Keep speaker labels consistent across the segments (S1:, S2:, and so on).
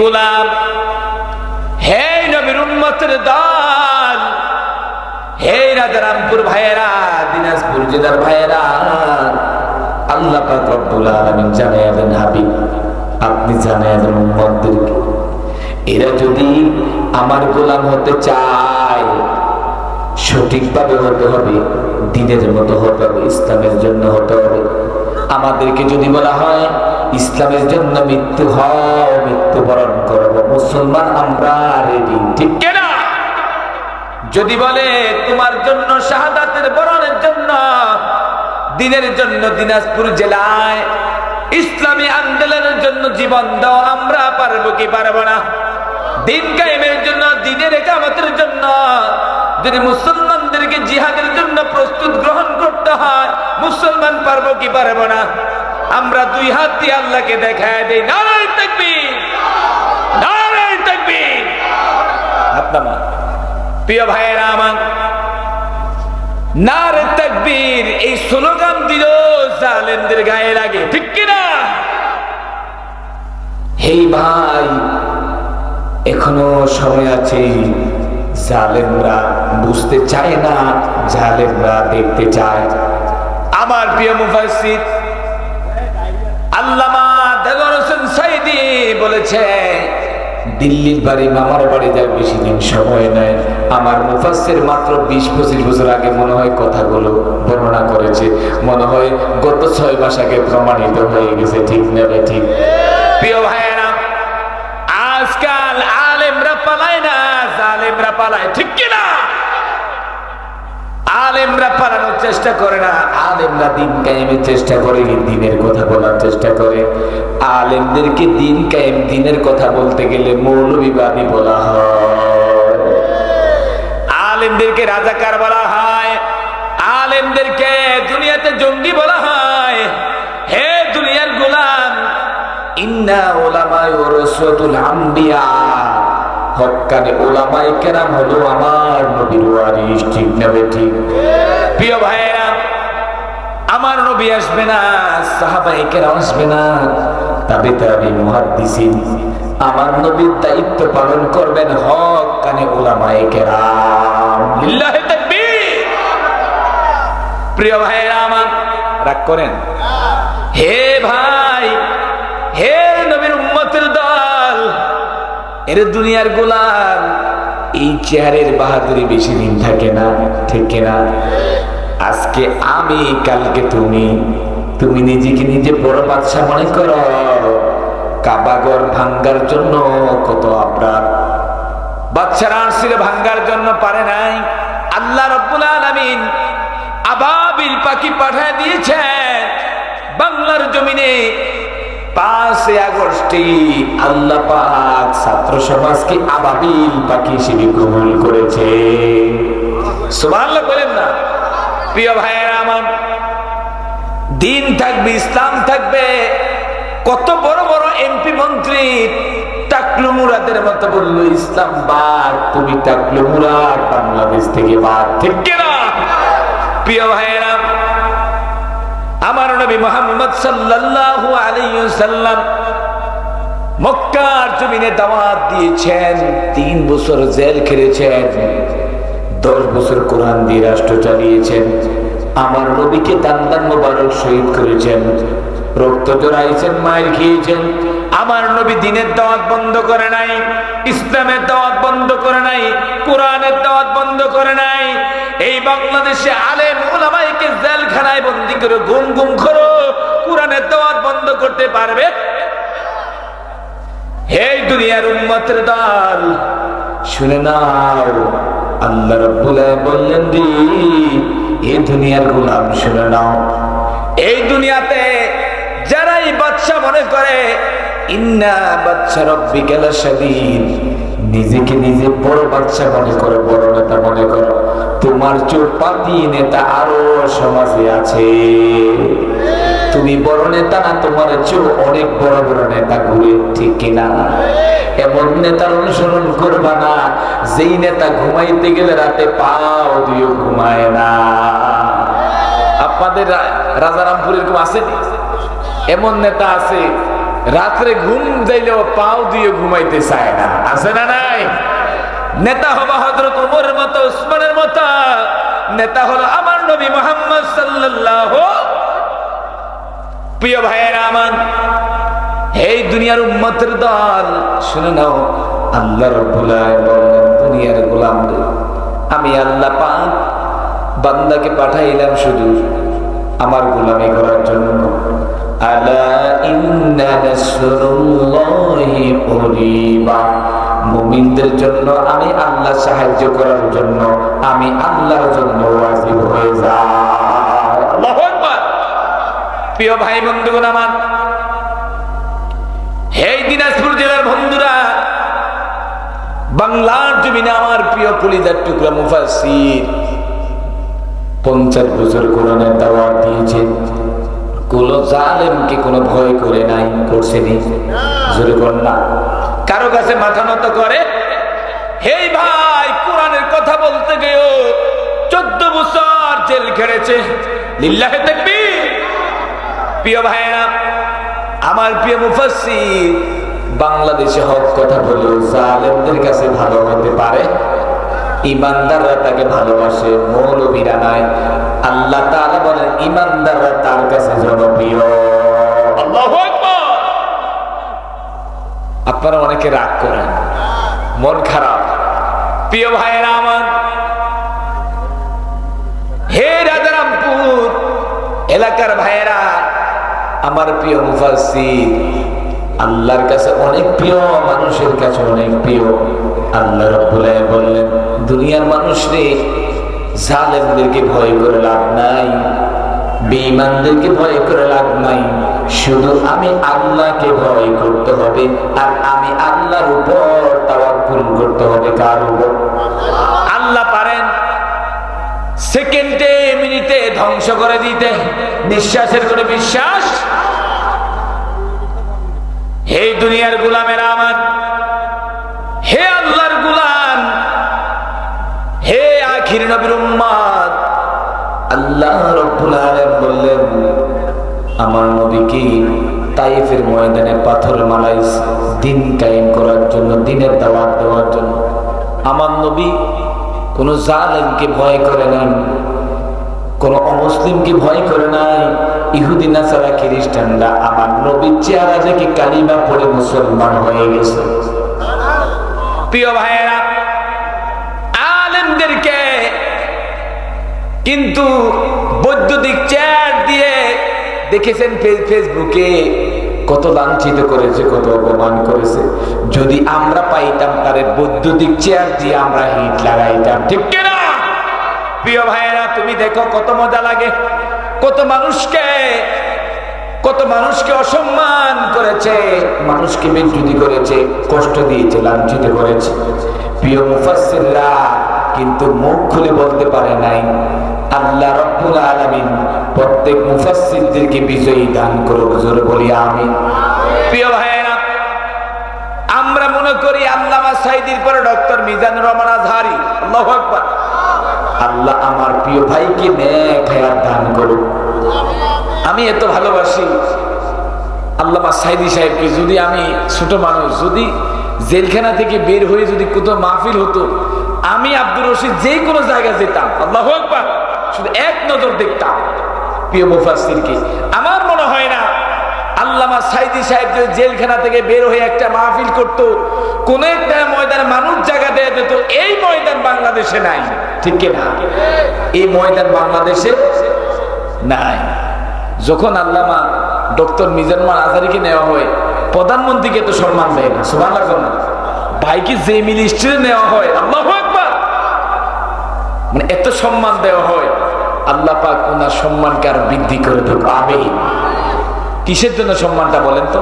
S1: গোলাম হে নবীর উম্মতের দল। হে রাজারামপুর ভাইয়েরা, দিনাজপুর জেলার ভাইয়েরা, আল্লাহ রব্বুল আলামিন জানাইয়া হাবিব, আপনি জানাইয়া দেন এরা যদি আমার গোলাম হতে চায়, সঠিকভাবে হতে হবে, দিনের মতো হতে হবে, ইসলামের জন্য হতে হবে। আমাদেরকে যদি বলা হয় ইসলামের জন্য মৃত্যু হয় মৃত্যুবরণ করব। মুসলমান আমরা রেডি ঠিক কেনা? যদি বলে, তোমার জন্য শাহাদাতের বরণের জন্য, দিনের জন্য দিনাজপুর জেলায় ইসলামী আন্দোলনের জন্য জীবন দাও আমরা পারব কি পারব না? দিন কায়েমের জন্য, দিনের একামতের জন্য, যদি মুসলমানদেরকে জিহাদের জন্য প্রস্তুত গ্রহণ করতে হয়, মুসলমান পারব কি পারব না? আমরা দুই হাত দিয়ে আল্লাহকে দেখায় দিই। নারায় তাকবীর। নারায় তাকবীর। হাত নামা। প্রিয় ভাইয়েরা আমার নারে এই স্লোগান দিল জালেমদের গায়ে লাগে। ঠিক কিনা? হেই ভাই, এখনও সময় আছে। জালেমরা বুঝতে চায় না, জালেমরা দেখতে চায়। আমার প্রিয় মুফাসসির দিল্লির বাড়ি মামার বাড়ি যায় বেশি দিন সময় নেয় আমার মুফাসসির মাত্র বিশ পঁচিশ বছর আগে মনে হয় কথাগুলো বর্ণনা করেছে। মনে হয় গত ছয় মাস আগে প্রমাণিত হয়ে গেছে, ঠিক নেবে ঠিক? প্রিয় ভাইয়েরা, আজকাল আলেমরা পালায় না, জালেমরা পালায়, ঠিক কিনা? আলেমরা পালানোর চেষ্টা করে না। আলেমরা দিন কায়েমের চেষ্টা করে দিনের কথা বলার চেষ্টা করে। আলেমদেরকে দিন কায়েম, দিনের কথা বলতে গেলে মৌলবিবাদী বলা হয়। আলেমদেরকে রাজাকার বলা হয়। আলেমদেরকে দুনিয়াতে জঙ্গি বলা হয়। হে দুনিয়ার গোলাম, ইন্না ওলামায় ওরসতুল আম্বিয়া। হক্কানে ওলামাই কেরাম হলো আমার নবীর ওয়ারিস ঠিক নেবে ঠিক? প্রিয় ভাইয়েরা, আমার নবী আসবে না সাহাবাই কেরাম আসবে না, তবে তাবি মুহাদ্দিসিন আমার নবীর দায়িত্ব পালন করবেন হক কানে ওলামাই কেরাম। লিল্লাহি তাকবীর। প্রিয় ভাইয়েরা আমার, রাগ করেন? হে ভাই! এর দুনিয়ার গোলাম, এই চেহারের বাহাদুরি বেশি দিন থাকে না, থেকে না। আজকে আমি, কালকে তুমি। তুমি নিজেকে নিজে বড় বাদশা মনে করো। কাবাগর ভাঙ্গার জন্য কত আপনার বাচ্চারা আসছিল ভাঙ্গার জন্য পারে নাই। আল্লাহ রব্বুল আলামিন আবাবিল পাখি পাঠায় দিয়েছেন। বাংলার জমিনে পাঁচই আগস্টে আল্লাহ পাক ছাত্র সমাজকে আবাবিল পাখি হিসেবে কবুল করেছে। বলেন না। প্রিয় ভাইয়েরা আমার, দিন থাকবে, ইসলাম থাকবে। কত বড় বড় এমপি মন্ত্রী টাকলু মুরাদের মতো বলল, ইসলাম বাদ, তুমি টাকলু মুরাদ বাংলাদেশ থেকে বাদ। ঠিক কিনা? প্রিয় ভাইয়েরা আমার নবী মোহাম্মদ সাল্লাল্লাহু আলাইহি সাল্লাম মক্কার জমিনে দাওয়াত দিয়েছেন, তিন বছর জেল খেলেছেন, দশ বছর কোরআন দিয়ে রাষ্ট্র চালিয়েছেন, আমার নবীকে দান দান মোবারক শহীদ করেছেন, রক্ত জড়াইছেন মায়ের খেয়েছেন, আমার নবী দিনের দাওয়াত বন্ধ করে নাই, ইসলামের দাওয়াত বন্ধ করে নাই, কোরআনের দাওয়াত বন্ধ করে নাই এই বাংলাদেশে আলেম ওলামাইকে জেলখানায় বন্দি করে গুম গুম করো কোরআনের দাওয়াত বন্ধ করতে পারবে? হে দুনিয়ার উম্মতের দল, শুনে নাও। আল্লাহ রাব্বুল বললেন দি এই দুনিয়ার গোলাম শুনে নাও। এই দুনিয়াতে যারাই বাচ্চা মনে করে, ইন্না বাচ্চা রব্বিকা লাশাদীদ। নিজেকে নিজে বড় বাচ্চা মনে করে, বড় নেতা মনে করো। তোমার চোখ পাতি নেতা আরও সমাজে আছে। তুমি বড় নেতা না, তোমার চেয়েও অনেক বড় বড় নেতা ঘুরে ঠিক কিনা? এমন নেতার অনুসরণ করবা না, যেই নেতা ঘুমাইতে গেলে রাতে পাও দিও ঘুমায় না। আপনাদের রাজারামপুর এরকম আছে এমন নেতা আছে, রাত্রে ঘুম যাইলেও পাও দিয়ে ঘুমাইতে চায় না। আছে না নাই? নেতা হবা হজরত ওমরের মতো, উসমানের মতো। নেতা হলো আমার নবী মোহাম্মদ সাল্লাল্লাহু প্রিয় ভাইয়েরা আমার, এই দুনিয়ার উম্মতের দল, শুনে নাও, আল্লাহ দুনিয়ার গোলামদের আমি আল্লাহ পাক বান্দাকে পাঠাইলাম শুধু আমার গোলামি করার জন্য। আলা ইন্না নাসরুল্লাহি করিবা মুমিনদের জন্য, আমি আল্লাহ সাহায্য করার জন্য, আমি আল্লাহর জন্য ওয়াজিব হয়ে যাই। প্রিয় ভাই বন্ধুগণ আমার এই দিনাজপুর জেলার বন্ধুরা, বাংলার জমিনে আমার প্রিয় কলিজার টুকরা মুফাসির পঞ্চাশ বছর কোরআনের দাওয়াত দিয়েছে। কোন জালেমকে কোনো ভয় করে নাই, করছে নি। জোরে না। কারও কাছে মাথা নত করে, হেই ভাই, কোরআনের কথা বলতে গিয়েও চোদ্দ বছর জেল খেড়েছে। লিল্লাহে তাকবীর। প্রিয় ভাইরা আমার প্রিয় মুফাসসির, বাংলাদেশে হক কথা বলেও জালেমদের কাছে ভালো হতে পারে। ইমানদাররা তাকে ভালোবাসে, মৌলবীরা নাই। আল্লাহ তাআলা বলেন, ইমানদাররা তার কাছে জনপ্রিয়। আল্লাহু আপনারা অনেকে রাগ করেন। মন খারাপ। প্রিয় ভাইয়েরা আমার, হে রাজারামপুর এলাকার ভাইয়েরা, আমার প্রিয় মুফাসির আল্লাহর কাছে অনেক প্রিয়, মানুষের কাছে অনেক প্রিয়। আল্লাহ রব্বুল বললেন, দুনিয়ার মানুষ রে, জালেমদেরকে ভয় করে লাভ নাই, বেঈমানদেরকে ভয় করে লাভ নাই। শুধু আমি আল্লাহকে ভয় করতে হবে আর আমি আল্লাহর উপর তাওয়াক্কুল করতে হবে কার উপর? আল্লাহ পারেন সেকেন্ডে, মিনিটে ধ্বংস করে দিতে। নিঃশ্বাসের করে বিশ্বাস? হে দুনিয়ার গোলামের আমার তাইফের ময়দানে পাথর মালাই দিন কায়েম করার জন্য, দিনের দাওয়াত দেওয়ার জন্য। আমার নবী কোন জালেমকে ভয় করে নাই, কোন অমুসলিমকে ভয় করে নাই। ইহুদি, নাসারা, খ্রিস্টানরা আমার নবীর চেহারা দেখে কালিমা পড়ে মুসলমান হয়ে গেছে। প্রিয় ভাইয়েরা, আলেমদেরকে কিন্তু বৈদ্যুতিক চেয়ার দিয়ে দেখেছেন ফেস- ফেসবুকে। কত লাঞ্ছিত করেছে, কত অপমান করেছে। যদি আমরা পাইতাম তাদের বৈদ্যুতিক চেয়ার দিয়ে আমরা হিট লাগাইতাম, ঠিক কিনা? প্রিয় ভাইয়েরা, তুমি দেখো কত মজা লাগে। কত মানুষকে কত মানুষকে অসম্মান করেছে। মানুষকে বিচ্যুতি করেছে, কষ্ট দিয়েছে, লাঞ্ছিত করেছে। প্রিয় মুফাসসিররা কিন্তু মুখ খুলে বলতে পারে নাই আল্লাহ রব্বুল আলামিন প্রত্যেক মুফাসসিরদেরকে বিজয়ী দান করুক, জোরে বলি, আমিন। প্রিয় ভাইয়েরা, আমরা মনে করি আল্লামা সাইদির পরে ডক্টর মিজানুর রহমান আজহারি। আল্লাহু আকবার। আল্লাহ আমার প্রিয় ভাইকে নেক হায়াত দান করুক। আমি এত ভালোবাসি আল্লামা সাইদি সাহেবকে, যদি আমি ছোট মানুষ, যদি জেলখানা থেকে বের হয়ে যদি কোথাও মাহফিল হতো, আমি আব্দুর রশিদ যে কোনো জায়গায় যেতাম। আল্লাহ আকবার। শুধু এক নজর দেখতাম প্রিয় মুফাসিরকে আমার মনে হয় না, আল্লামা সাইদি সাহেব যদি জেলখানা থেকে বের হয়ে একটা মাহফিল করতো, কোন একটা ময়দানে মানুষ জায়গা দেয়া যেত, এই ময়দান বাংলাদেশে নাই। ঠিক কিনা এই ময়দান বাংলাদেশে নাই। যখন আল্লামা ডক্টর মিজানুর আজারিকে নেওয়া হয়, প্রধানমন্ত্রীকে তো সম্মান দেয় না সুমান না। ভাইকে যে মিনিস্ট্রি নেওয়া হয়, আল্লাহ একবার মানে এত সম্মান দেওয়া হয়। আল্লাহ পাক ওনার সম্মানকে আরও বৃদ্ধি করে দেব আমি কিসের জন্য সম্মানটা বলেন তো?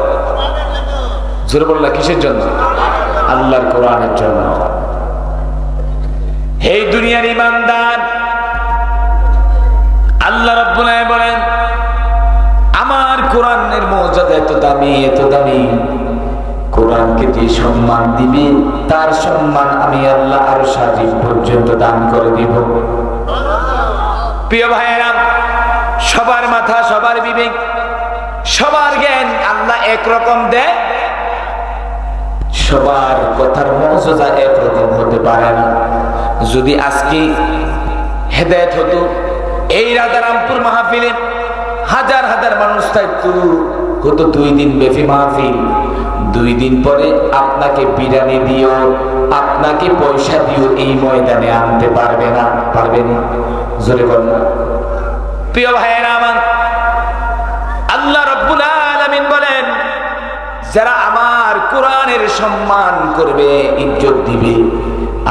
S1: জোরে বললা কিসের জন্য? আল্লাহর কোরআনের জন্য। হে দুনিয়ার ইমানদার, আল্লাহ রাব্বুল আলামিন বলেন, আমার কোরআনের মর্যাদা এত দামি এত দামি। কোরআনকে যে সম্মান দিবে, তার সম্মান আমি আল্লাহ আরও সাজিব পর্যন্ত দান করে দিব। প্রিয় ভাইয়েরা, সবার মাথা, সবার বিবেক, সবার জ্ঞান আল্লাহ একরকম দেয়। সবার কথার মর্যাদা একরকম হতে পারে না। যদি আজকে হেদায়ত হতো, এই রাজারামপুর মাহফিলে হাজার হাজার মানুষ থাকতো হতো দুই দিন ব্যাপী মাহফিল দুই দিন পরে আপনাকে বিরিয়ানি দিও, আপনাকে পয়সা দিও, এই ময়দানে আনতে পারবে না পারবে না। জোরে বল। না প্রিয় ভাইয়েরা আমার, আল্লাহ রব্বুল আলামিন বলেন, যারা আমার কোরআনের সম্মান করবে, ইজ্জত দিবে,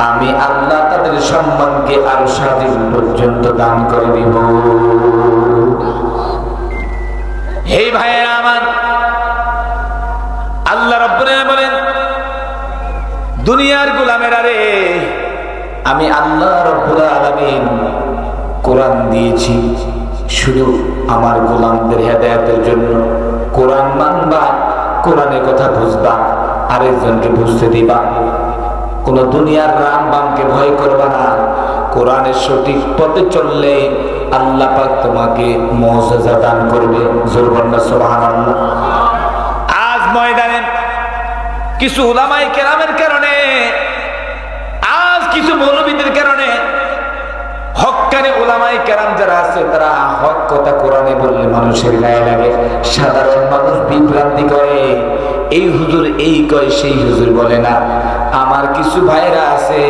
S1: আমি আল্লাহ তাদের সম্মানকে আরও সাদিন পর্যন্ত দান করে দিব। হে ভাইয়েরা আমার দুনিয়ার গোলামেরা রে, আমি আল্লাহ রব্বুল আলামিন কোরআন দিয়েছি। শুধু আমার গোলামদের হেদায়তের জন্য। কোরআন মানবা, কোরআনের কথা বুঝবা, আরেকজনকে বুঝতে দিবা। কোন দুনিয়ার রাম বামকে ভয় করবা না। কোরআনের সঠিক পথে চললে আল্লাহ পাক তোমাকে মর্যাদা দান করবে। জোরবন্না সুবহানাল্লাহ। আজ ময়দানে কিছু উলামাই কেরামের কারণে কিছু মৌলবীদের কারণে হকানে ওলামাই কেরাম যারা আছে, তারা হক কথা কোরআনে বললে মানুষের গায়ে লাগে। সাধারণ মানুষ বিভ্রান্তি করে। এই হুজুর এই কয়, সেই হুজুর বলে না। আমার কিছু ভাইরা আছে,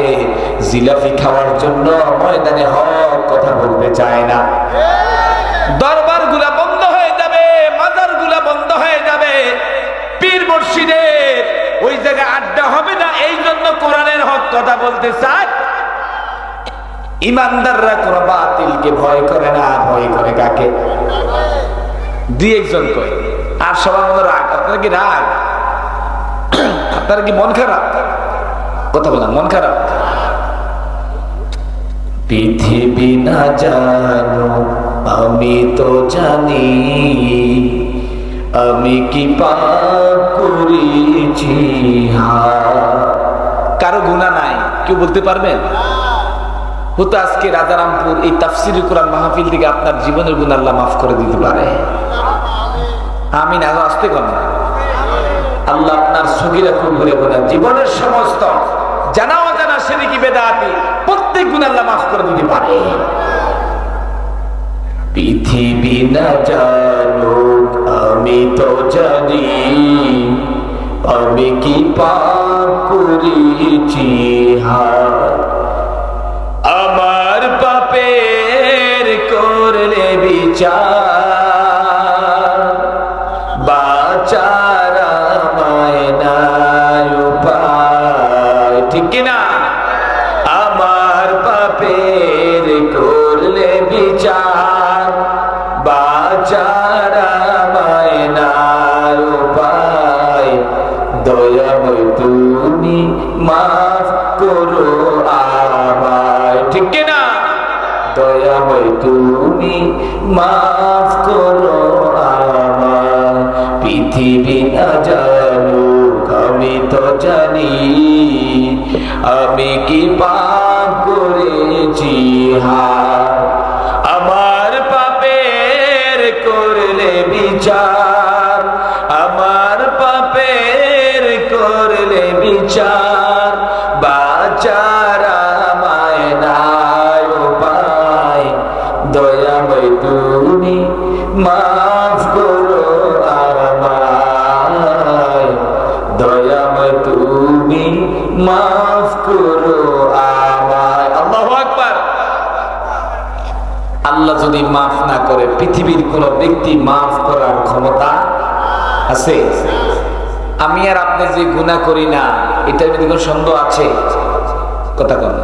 S1: জিলাপি খাওয়ার জন্য ময়দানে হক কথা বলতে চায় না। দরবারগুলা বন্ধ হয়ে যাবে মাজারগুলা বন্ধ হয়ে যাবে। পীর মুর্শিদের ওই জায়গায় জন্য কোরআনের হক কথা বলতে চায়? ইমানদাররা কোন বাতিলকে ভয় করে না, ভয় করে কাকে? দুই একজন কয়, আর সবার মধ্যে রাগ, আপনার কি রাগ? আপনার কি মন খারাপ? কথা বলেন, মন খারাপ। পৃথিবী না জানো, আমি তো জানি, আমি কি পাপ করেছি কারও গুণা নাই। কেউ বলতে পারবেন হতো আজকে রাজারামপুর এই তাফসির কোরআন মাহফিল থেকে আপনার জীবনের গুণ আল্লাহ মাফ করে দিতে পারে। আমি না আসতে না আল্লাহ আপনার সগিরা কুমরে বোনা জীবনের সমস্ত জানা অজানা সেদিকে বেদাতি প্রত্যেক গুণ আল্লাহ মাফ করে দিতে পারে। পৃথিবী না জানো আমি তো জানি আমি কি পাপ করেছি হায় মাফ করো আমায় পৃথিবী না জানো আমি তো জানি। আমি কি পাপ করেছি? হা আমার পাপের করলে বিচার। আমার পাপের করলে বিচার। বাচার মায়নায় উপায়। দয়াময় তুমি মাফ করো আমায়। দয়াময় তুমি মাফ করো আমায়। আল্লাহু আকবার। আল্লাহ যদি মাফ না করে, পৃথিবীর কোন ব্যক্তি মাফ করার ক্ষমতা আছে? আমি আর আপনি যে গুণা করি না, এটার মধ্যে কোনো সন্দেহ আছে? কথা কন।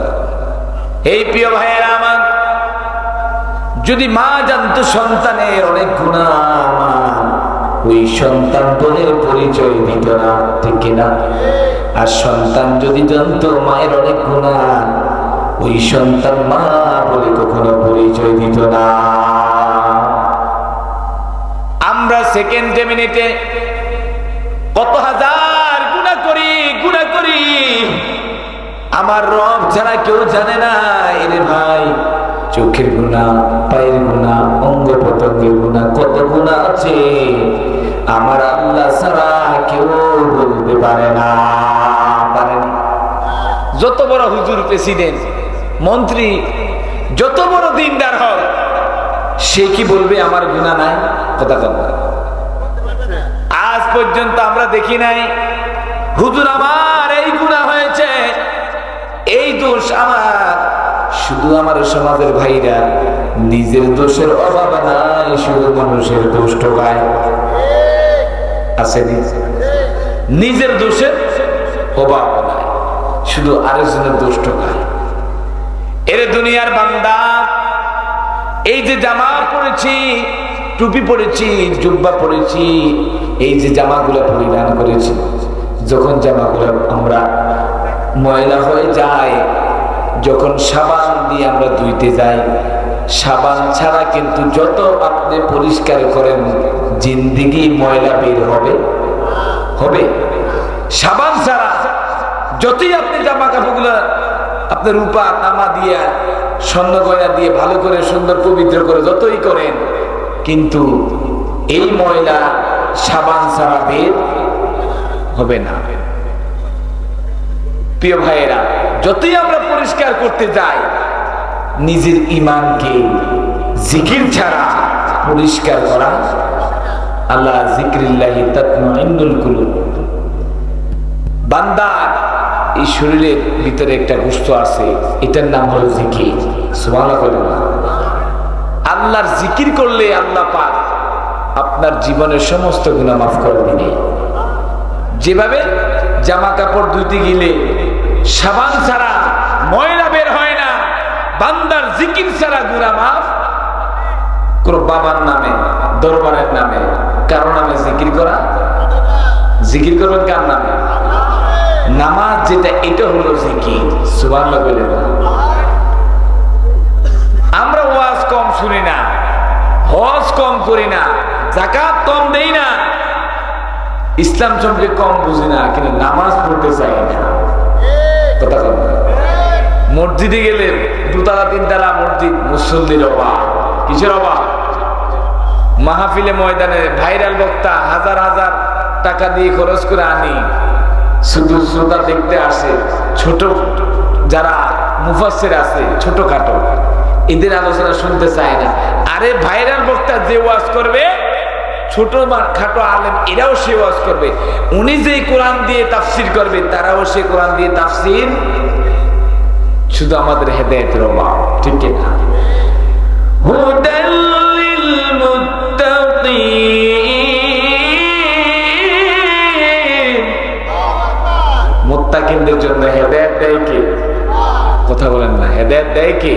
S1: এই প্রিয় আমার যদি মা জানতো সন্তানের অনেক গুণা ওই সন্তান বলে পরিচয় দিত না, ঠিক না আর সন্তান যদি জানতো মায়ের অনেক গুণা, ওই সন্তান মা বলে কখনো পরিচয় দিত না। আমরা সেকেন্ড মিনিটে কত হাজার গুণা করি গুণা করি। আমার রব ছাড়া কেউ জানে না, এরে ভাই চোখের গুণা, পায়ের গুণা অঙ্গ প্রত্যঙ্গের গুণা, কত গুণা আছে? আমার আল্লাহ ছাড়া কেউ বলতে পারে না পারেনি যত বড় হুজুর প্রেসিডেন্ট, মন্ত্রী, যত বড় দিনদার হোক, সে কি বলবে, আমার গুণা নাই? কথা কথা আজ পর্যন্ত আমরা দেখি নাই, হুজুর আমার এই গুণা হয়েছে, এই দোষ আমার। শুধু আমার সমাজের ভাইরা, নিজের দোষের অভাব নাই, শুধু মানুষের দোষ টোকায় আসেনি? নিজের দোষের অভাব শুধু আরেকজনের দোষ টোকায় এর দুনিয়ার বান্দা, এই যে জামা পরেছি টুপি পরেছি জুব্বা পরেছি এই যে জামাগুলো পরিধান করেছি, যখন জামাগুলো আমরা ময়লা হয়ে যায়, যখন সাবান দিয়ে আমরা ধুইতে যাই। সাবান ছাড়া কিন্তু যত আপনি পরিষ্কার করেন, জিন্দিগি ময়লা বের হবে। হবে। সাবান ছাড়া যতই আপনি জামা কাপড়গুলো আপনার রূপা, তামা দিয়ে, স্বর্ণ গয়না দিয়ে ভালো করে, সুন্দর, পবিত্র করে যতই করেন, কিন্তু এই ময়লা সাবান ছাড়া বের হবে না। প্রিয় ভাইয়েরা, যতই আমরা পরিষ্কার করতে যাই নিজের ইমানকে জিকির ছাড়া পরিষ্কার করা। আল্লাহ জিক্রিল্লাহি তাতমাইন্নুল কুলুব। বান্দার এই শরীরের ভিতরে একটা গুস্ত আছে, এটার নাম হলো জিকির। সুবহানাল্লাহ আল্লাহর জিকির করলে আল্লাহ পাক আপনার জীবনের সমস্ত গুণা মাফ করে দিবে। যেভাবে জামা কাপড় ধুইতে গেলে সাবান ছাড়া ময়লা বান্দার জিকির ছাড়া গুণা মাফ কোন বাবার নামে, দরবারের নামে, কারও নামে জিকির করা? জিকির করবেন কার নামে? নামাজ যেটা, এটা হলো জিকির বলে আমরা ওয়াজ কম শুনি না, হজ কম করি না জাকাত কম দেই না। ইসলাম সম্পর্কে কম বুঝি না, কিন্তু নামাজ পড়তে চাই না। কথা। মসজিদে গেলেন দুতলা তিনতলা মসজিদ মুসল্লির অভাব। কিসের অভাব? মাহফিলে ময়দানে ভাইরাল বক্তা হাজার হাজার টাকা দিয়ে খরচ করে আনি। শুধু শ্রোতা দেখতে আসে, ছোট যারা মুফাসের আছে, ছোটখাটো। এদের আলোচনা শুনতে চায় না। আরে ভাইরাল বক্তা যে ওয়াজ করবে, ছোট খাটো আলেম এরাও সে ওয়াজ করবে। উনি যে কোরআন দিয়ে তাফসির করবে, তারাও সে কোরআন দিয়ে তাফসির শুধু আমাদের হেদায়তের অভাব, ঠিক না লিল মুত্তাকিনদের জন্য দেয় কে? কথা বলেন না দেয় কে?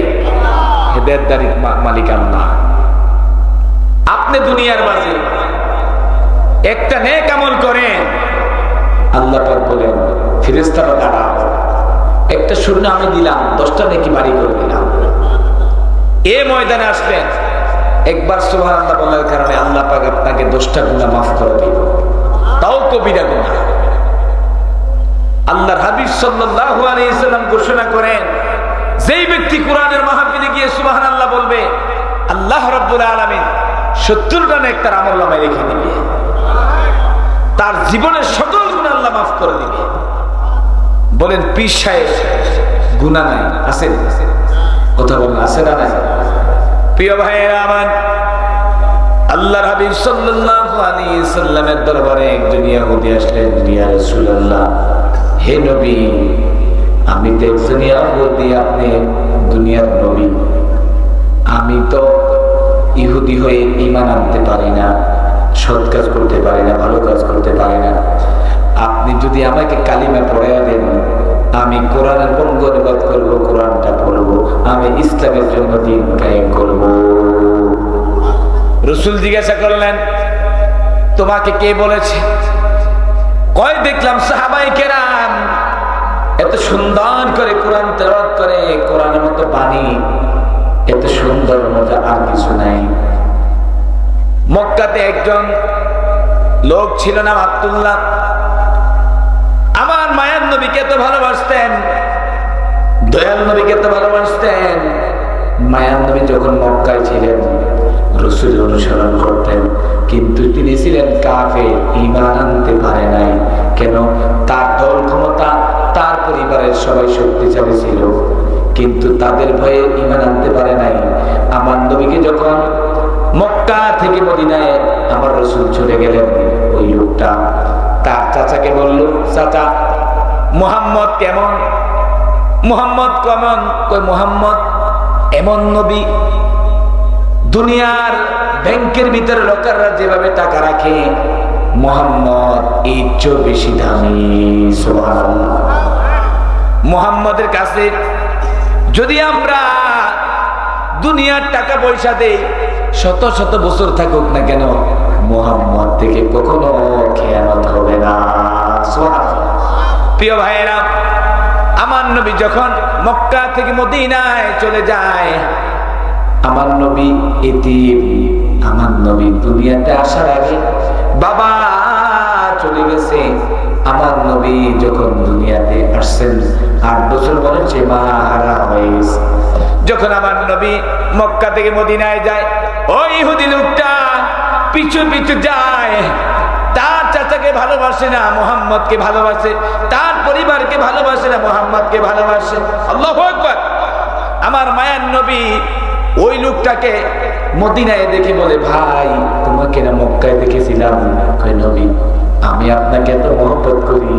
S1: দারি মালিক দুনিয়ার একটা নেক আমল করেন, আল্লাহ বলেন ফিরেস্তারা দাঁড়া একটা শূন্য আমি দিলাম, দশটা নেকি বাড়ি করে দিলাম। এ ময়দানে আসলেন একবার সুবহান আল্লাহ বলার কারণে আল্লাহ পাক আপনাকে দশটা গুণা মাফ করে দিল। তাও কবিরা গুণা আল্লাহর হাবিব ঘোষণা করেন, যেই ব্যক্তি কোরআনের মাহফিলে গিয়ে সুবহানাল্লাহ বলবে, আল্লাহ রাব্বুল আলামিন 70 টা নেক তার আমল রেখে দিবে। তার জীবনের সকল আল্লাহ মাফ করে দিবে। বলেন, পীর সাহেব, গুনাহ নাই, আছে? কথা বলেন, আছে না নাই? প্রিয় ভাইয়েরা আমার, আল্লাহর হাবিব সাল্লাল্লাহু আলাইহি সাল্লামের দরবারে একজন ইহুদি আসলেন, ইয়া রাসূলুল্লাহ, হে নবী, আমি তো একজন ইহুদি আপনি দুনিয়ার নবী। আমি তো ইহুদি হয়ে ঈমান আনতে পারি না, সৎ কাজ করতে পারি না, ভালো কাজ করতে পারি না। আপনি যদি আমাকে কালিমা পড়াইয়া দেন, আমি কোরআনের বঙ্গ অনুবাদ করব, কোরআনটা পড়ব, আমি ইসলামের জন্য দিন কায়েম করব। রসুল জিজ্ঞাসা করলেন, তোমাকে কে বলেছে? কয়, দেখলাম সাহাবাই কেরাম, এত সুন্দর করে কোরআন তেলাওয়াত করে, কোরআনের মতো বাণী, এত সুন্দর মজা আর কিছু নাই। মক্কাতে একজন লোক ছিল না আব্দুল্লাহ। আমার মায়ের নবীকে তো ভালোবাসতেন? দয়াল নবীকে তো ভালোবাসতেন? মায়ান নবী যখন মক্কায় ছিলেন রসুল অনুসরণ করতেন, কিন্তু তিনি ছিলেন কাফে ইমান আনতে পারে নাই। কেন? তার দল ক্ষমতা, তার পরিবারের সবাই শক্তিশালী ছিল, কিন্তু তাদের ভয়ে ইমান আনতে পারে নাই। আমার নবীকে যখন মক্কা থেকে মদিনায় আমার রসুল চলে গেলেন, ওই লোকটা তার চাচাকে বলল, চাচা, মোহাম্মদ কেমন? মোহাম্মদ কেমন? কই মোহাম্মদ, এমন নবী দুনিয়ার ব্যাংকের ভিতরে লোকাররা যেভাবে টাকা রাখে, মোহাম্মদ এই চেয়েও বেশি দামি মোহাম্মদের কাছে যদি আমরা দুনিয়ার টাকা পয়সা দেই, শত শত বছর থাকুক না কেন মোহাম্মদ থেকে কখনো খেয়ানত হবে না। প্রিয় ভাইয়েরা, আমার নবী যখন মক্কা থেকে মদিনায় চলে যায়, আমার নবী এতিম, আমার নবী দুনিয়াতে আসার আগে বাবা চলে গেছে। আমার নবী যখন দুনিয়াতে আসছেন, আট বছর বলেছে মা হারা হয়ে গেছে যখন আমার নবী মক্কা থেকে মদিনায় যায় ওই ইহুদি লোকটা পিছু পিছু যায়। তার চাচাকে ভালোবাসে না, মোহাম্মদকে ভালোবাসে। তার পরিবারকে ভালোবাসে না, মোহাম্মদকে ভালোবাসে। আমার মায়ার নবী ওই লোকটাকে মদিনায় দেখে বলে, ভাই, তোমাকে না মক্কায় দেখেছিলাম। নবী, আমি আপনাকে এত মহব্বত করি।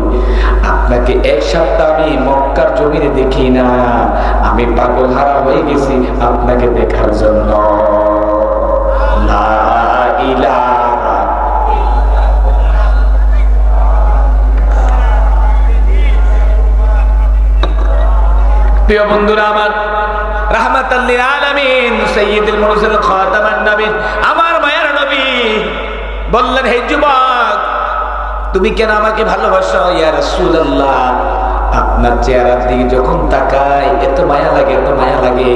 S1: আপনাকে এক সপ্তাহ আমি মক্কার জমিনে দেখি না। আমি পাগল হারা হয়ে গেছি আপনাকে দেখার জন্য। বললেন, হে যুবক, তুমি কেন আমাকে ভালোবাসো? ইয়া রাসূলুল্লাহ, আপনার চেহারার দিকে যখন তাকাই, এত মায়া লাগে, এত মায়া লাগে।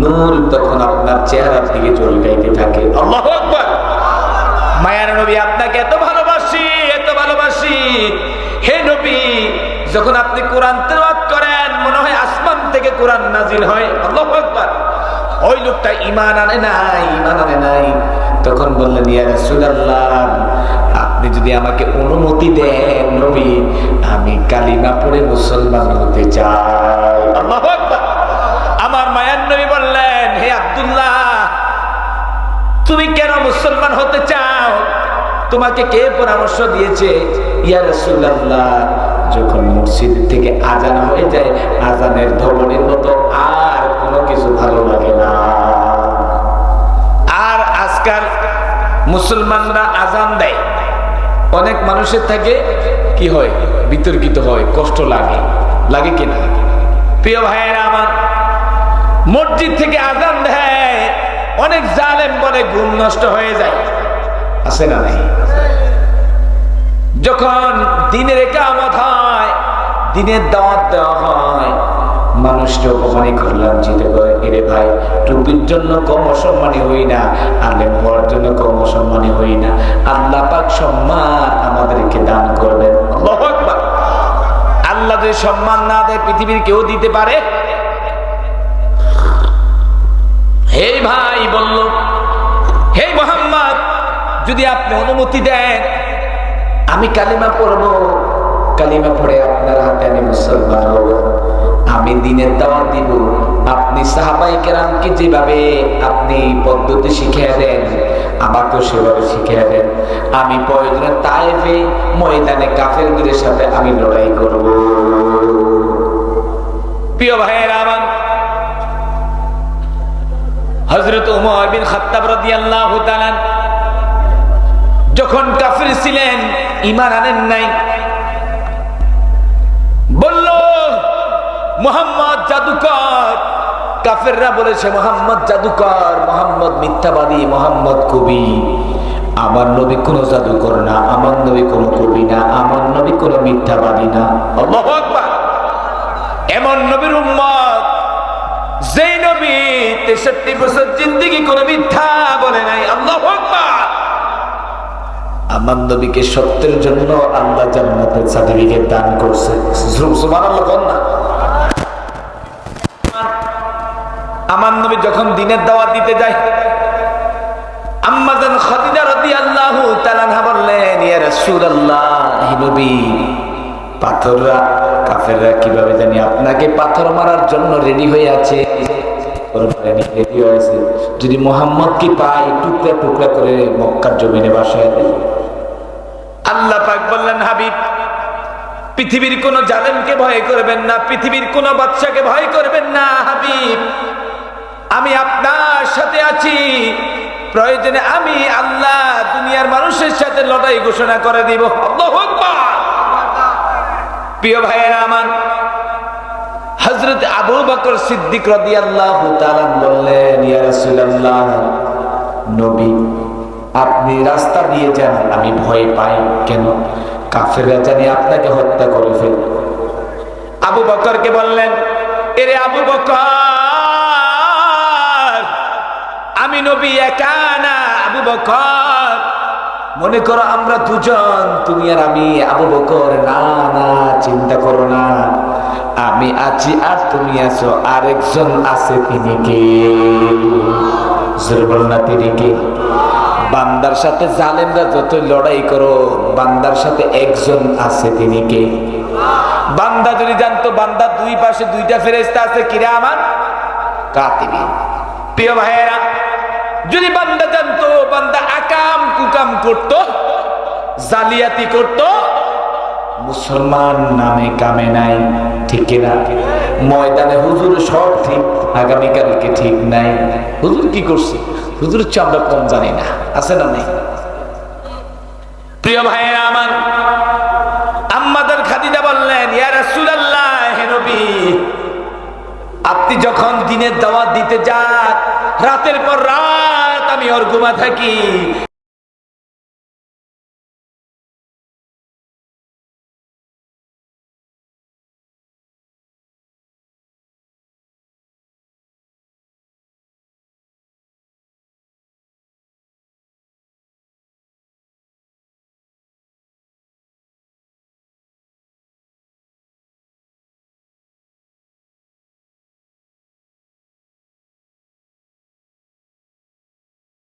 S1: নূর তখন আপনার চেহারার দিকে চলকাইতে থাকে। আল্লাহু আকবার! মায়ার নবী আপনাকে এত ভালোবাসি এত ভালোবাসি। হে নবী, যখন আপনি কোরআন তেলাওয়াত করেন, মনে হয় আসমান থেকে কোরআন নাজিল হয়। আল্লাহু আকবার। ওই লোকটা ঈমান আনে নাই, ঈমান আনে নাই। তখন বললেন, ইয়া রাসূলুল্লাহ, আপনি যদি আমাকে অনুমতি দেন, নবী, আমি কালিমা পড়ে মুসলমান হতে চাই। আল্লাহু আকবার। আমার মায়ার নবী বললেন, হে আব্দুল্লাহ তুমি কেন মুসলমান হতে চাও? তোমাকে কে পরামর্শ দিয়েছে? যখন মসজিদ থেকে আজান হয়ে যায় আজানের ধবনের মতো আর কোনো কিছু ভালো লাগে না। আর আজকাল মুসলমানরা আজান দেয়। অনেক মানুষের থেকে কি হয়? বিতর্কিত হয়, কষ্ট লাগে। লাগে কিনা প্রিয় ভাইয়েরা আমার, মসজিদ থেকে আজান দেয়। অনেক জালেম বলে ঘুম নষ্ট হয়ে যায়। আছে না নাই? যখন দিনের একামত হয়, দিনের দাওয়াত দেওয়া হয়, মানুষকে অপমানি করলাম, জিতে এরে ভাই, টুপির জন্য কম অসম্মানী হই না, আলেম হওয়ার জন্য কম অসম্মানী হই না। আল্লাহ পাক সম্মান আমাদেরকে দান করবেন। আল্লাহ যদি সম্মান না দেয়, পৃথিবীর কেউ দিতে পারে? হে ভাই বলল, হে মোহাম্মদ, যদি আপনি অনুমতি দেন, আমি কালিমা পড়ব। কালিমা পড়ে আপনার হাতে আমি মুসলমান হব। আমি দিনের দাওয়াত দিব। আপনি সাহাবাই কেরামকে যেভাবে আপনি পদ্ধতি শিখিয়ে দেন, আমাকেও সেভাবে শিখিয়ে দেন। আমি প্রয়োজনে তাইফে ময়দানে কাফের কাফেরদের সাথে আমি লড়াই করব। প্রিয় ভাইয়েরা যখন কাফির ছিলেন, ঈমান আনেন নাই। বলল, মোহাম্মদ জাদুকর। কাফেররা বলেছে, মোহাম্মদ জাদুকর, মোহাম্মদ মিথ্যাবাদী, মোহাম্মদ কবি। আমার নবী কোনো জাদুকর না, আমার নবী কোনো কবি না, আমার নবী কোনো মিথ্যাবাদী না। এমন নবীর উম্মত যেই নবী তেষট্টি বছর জিন্দিগি মিথ্যা বলে নাই, আল্লাহ আমার নবীকে সত্যের জন্য আল্লাহ জান্নাতের সার্টিফিকেট দান করছে। আমার নবী যখন দিনের দাওয়াত দিতে যায় পাথররা, কাফেররা কীভাবে জানি আপনাকে পাথর মারার জন্য রেডি হয়ে আছে? রেডি হয়েছে যদি মোহাম্মদ কি পাই টুকরা টুকরা করে মক্কার জমিনে বাসায় দেয়। আল্লাহ পাক বললেন, হাবিব, পৃথিবীর কোন জালেমকে ভয় করবেন না, পৃথিবীর কোন বাচ্চাকে ভয় করবেন না, হাবিব। আমি আপনার সাথে আছি। প্রয়োজনে আমি আল্লাহ দুনিয়ার মানুষের সাথে লড়াই ঘোষণা করে দিব। প্রিয় ভাইয়েরা আমার হজরত আবু বকর সিদ্দিক বললেন নবী, আপনি রাস্তা দিয়ে যান, আমি ভয় পাই কেন? কাফেররা জানি আপনাকে হত্যা করে ফেলবে আবু বকরকে বললেন, এরে আবু বকর, আমি নবী একা না, আবু বকর। মনে করো আমরা দুজন, তুমি আর আমি, আবু বকর, না না, চিন্তা করো না। আমি আছি আর তুমি আছো, আরেকজন আছে তিনি কে না তিনি কে বান্দার সাথে জালেমরা যত লড়াই করো বান্দার সাথে একজন আছে তিনি কে বান্দা যদি জানতো বান্দা দুই পাশে দুইটা ফেরেস্তা আছে, কিরা আমার? কাতিবি। প্রিয় ভাইয়েরা, যদি বান্দা জানতো, বান্দা আকাম কুকাম করত, জালিয়াতি করত মুসলমান নামে কামে নাই, ঠিক কিনা? ময়দানে হুজুর সব ঠিক, আগামীকালকে ঠিক নাই। হুজুর কি করছে? হুজুর হচ্ছে আমরা কম জানি না, আছে না নেই? প্রিয় ভাইয়েরা আমার, আম্মাদের খাদিদা বললেন আপনি যখন দিনের দাওয়াত দিতে যান, রাতের পর রাত আমি ওর ঘুমা থাকি